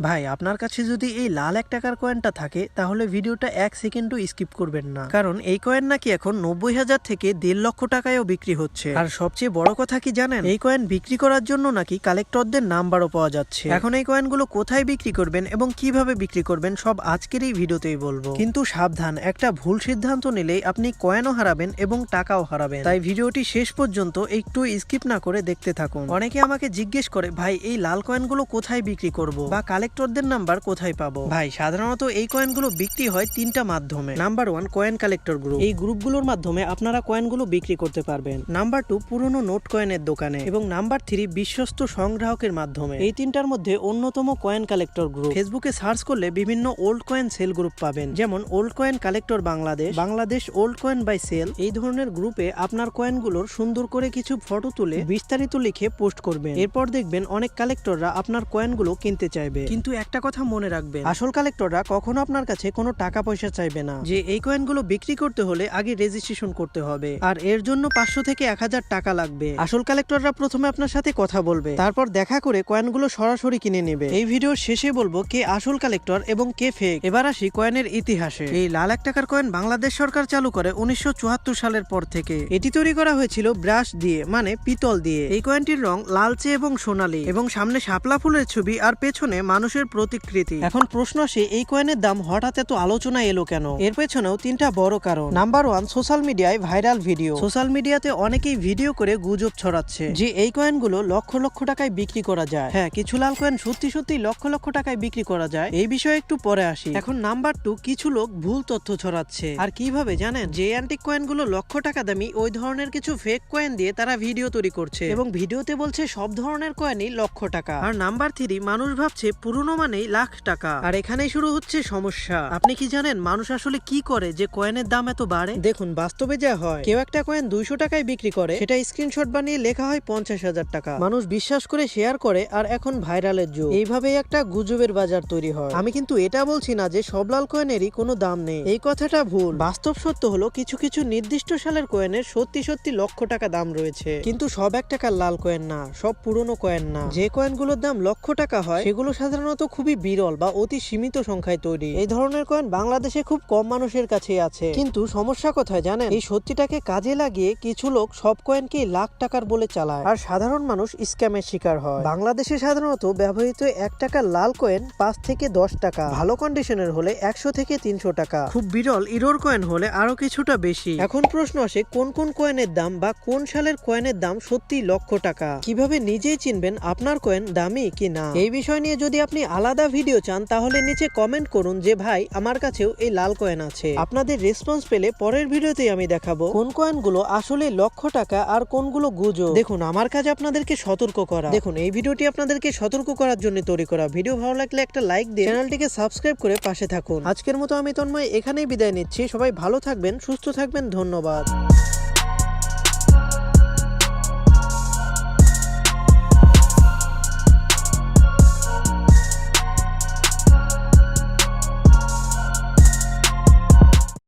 ভাই, আপনার কাছে যদি এই লাল এক টাকার কয়েনটা থাকে, তাহলে ভিডিওটা এক সেকেন্ডও স্কিপ করবেন না। কারণ এই কয়েন নাকি এখন নব্বই হাজার থেকে দেড় লক্ষ টাকায়ও বিক্রি হচ্ছে। আর সবচেয়ে বড় কথা কি জানেন? এই কয়েন বিক্রি করার জন্য নাকি কালেক্টরদের নাম্বারও পাওয়া যাচ্ছে। এখন এই কয়েনগুলো কোথায় বিক্রি করবেন এবং কীভাবে বিক্রি করবেন, সব আজকের এই ভিডিওতেই বলব। কিন্তু সাবধান, একটা ভুল সিদ্ধান্ত নিলেই আপনি কয়েনও হারাবেন এবং টাকাও হারাবেন। তাই ভিডিওটি শেষ পর্যন্ত একটু স্কিপ না করে দেখতে থাকুন। অনেকে আমাকে জিজ্ঞেস করে, ভাই, এই লাল কয়েনগুলো কোথায় বিক্রি করব? বা কালেক্টরদের নাম্বার কোথায় পাবো? ভাই, সাধারণত এই কয়েনগুলো বিক্রি হয় তিনটা মাধ্যমে। Number one coin collector group এই গ্রুপগুলোর মাধ্যমে আপনারা কয়েনগুলো বিক্রি করতে পারবেন। নাম্বার টু পুরনো নোট কয়েনের দোকানে। এবং নাম্বার থ্রি বিশ্বস্ত সংগ্রাহকের মাধ্যমে। এই তিনটার মধ্যে অন্যতম কয়েন কালেক্টর গ্রুপ ফেসবুকে সার্চ করলে বিভিন্ন ওল্ড কয়েন সেল গ্রুপ পাবেন। যেমন old coin collector Bangladesh Bangladesh old coin buy sell এই ধরনের গ্রুপে আপনার কয়েনগুলোর সুন্দর করে কিছু ফটো তুলে বিস্তারিত লিখে পোস্ট করবেন। এরপর দেখবেন অনেক কালেক্টররা আপনার কয়েনগুলো কিনতে চাইবে। কিন্তু একটা কথা মনে রাখবেন। আসল কালেক্টররা কখনো আপনার কাছে কোনো টাকা পয়সা চাইবে না। যে এই কয়েনগুলো বিক্রি করতে হলে আগে রেজিস্ট্রেশন করতে হবে। আর এর জন্য পাঁচশো থেকে এক হাজার টাকা লাগবে। আসল কালেক্টররা প্রথমে আপনার সাথে কথা বলবে। তারপর দেখা করে কয়েনগুলো সরাসরি কিনে নেবে। এই ভিডিওর শেষে বলব কে আসল কালেক্টর এবং কে ফেক এবার আসি কয়েনের ইতিহাসে। এই লাল এক টাকার কয়েন বাংলাদেশ সরকার চালু করে উনিশশো চুয়াত্তর সালের পর থেকে। এটি তৈরি করা হয়েছিল ব্রাশ দিয়ে মানে পিতল দিয়ে। এই কয়েনটির রং লালচে এবং সোনালী। এবং সামনে শাপলা ফুলের ছবি আর পেছনে মানুষের প্রতিকৃতি। এখন প্রশ্ন আসে, এই কয়েনের দাম হঠাৎ এত আলোচনা এলো কেন? এর পেছনেও তিনটা বড় কারণ। নাম্বার ওয়ান সোশ্যাল মিডিয়ায় ভাইরাল ভিডিও সোশ্যাল মিডিয়াতে অনেকেই ভিডিও করে গুজব ছড়াচ্ছে। যে এই কয়েনগুলো লক্ষ লক্ষ টাকায় বিক্রি করা যায়। হ্যাঁ কিছু লাল কয়েন সত্যি সত্যি লক্ষ লক্ষ টাকায় বিক্রি করা যায়। এই বিষয়ে একটু পরে আসি। এখন নাম্বার টু কিছু লোক ভুল তথ্য ছড়াচ্ছে। আর কীভাবে জানেন? যে অ্যান্টিক কয়েনগুলো লক্ষ টাকা দামি, ওই ধরনের কিছু ফেক কয়েন দিয়ে তারা ভিডিও তৈরি করছে। এবং ভিডিওতে বলছে, সব ধরনের কয়েনই লক্ষ টাকা। আর নাম্বার থ্রি মানুষ ভাবছে পুরনো মানেই লাখ টাকা। আর এখানেই শুরু হচ্ছে সমস্যা। আপনি কি জানেন মানুষ আসলে কি করে যে কয়েনের দাম এত বাড়ে? দেখুন, বাস্তবে যা হয়, কেউ একটা কয়েন দুইশো টাকায় বিক্রি করে, সেটা স্ক্রিনশট বানিয়ে লেখা হয় পঞ্চাশ হাজার টাকা। মানুষ বিশ্বাস করে শেয়ার করে, আর এখন ভাইরালের যুগ। এইভাবেই একটা গুজবের বাজার তৈরি হয়। আমি কিন্তু এটা বলছি না যে সব লাল কয়েনেরই কোনো দাম নেই। এই কথাটা ভুল। বাস্তব সত্য হলো, কিছু কিছু নির্দিষ্ট সালের কয়েনের সত্যি সত্যি লক্ষ টাকা দাম রয়েছে। কিন্তু সব এক টাকার লাল কয়েন না, সব পুরনো কয়েন না। যে কয়েনগুলোর দাম লক্ষ টাকা হয়, সেগুলো সাধারণত খুবই বিরল বা অতি সীমিত সংখ্যায় তৈরি। এই ধরনের কয়েন বাংলাদেশে খুব কম মানুষের কাছে আছে। কিন্তু সমস্যা কোথায় জানেন? এই সত্যিটাকে কাজে লাগিয়ে কিছু লোক সব কয়েনকে লাখ টাকার বলে চালায়। আর সাধারণ মানুষ স্ক্যামের শিকার হয়। বাংলাদেশে সাধারণত ব্যবহৃত এক টাকার লাল কয়েন পাঁচ থেকে দশ টাকা। ভালো কন্ডিশনের হলে একশো থেকে তিনশো টাকা। খুব বিরল, ইরোর কয়েন হলে আরও কিছুটা বেশি। এখন প্রশ্ন আসে, কোন কোন কয়েনের দাম বা কোন সালের কয়েনের দাম সত্যি লক্ষ টাকা? কীভাবে নিজেই চিনবেন আপনার কয়েন দামি কি না এই বিষয় নিয়ে যদি আপনি আলাদা ভিডিও চান, তাহলে নিচে কমেন্ট করুন যে, ভাই, আমার কাছেও এই লাল কয়েন আছে। আপনাদের রেসপন্স পেলে পরের ভিডিওতে আমি দেখাবো কোন কয়েনগুলো আসলে লক্ষ টাকা আর কোনগুলো গুজো দেখুন, আমার কাজ আপনাদেরকে সতর্ক করা। দেখুন, এই ভিডিওটি আপনাদেরকে সতর্ক করার জন্য তৈরি করা। ভিডিও ভালো লাগলে একটা লাইক দিয়ে চ্যানেলটিকে সাবস্ক্রাইব করে পাশে থাকুন। আজকের মতো আমি তন্ময় এখানেই বিদায় নিচ্ছি। সবাই ভালো থাকবেন, সুস্থ থাকবেন, ধন্যবাদ।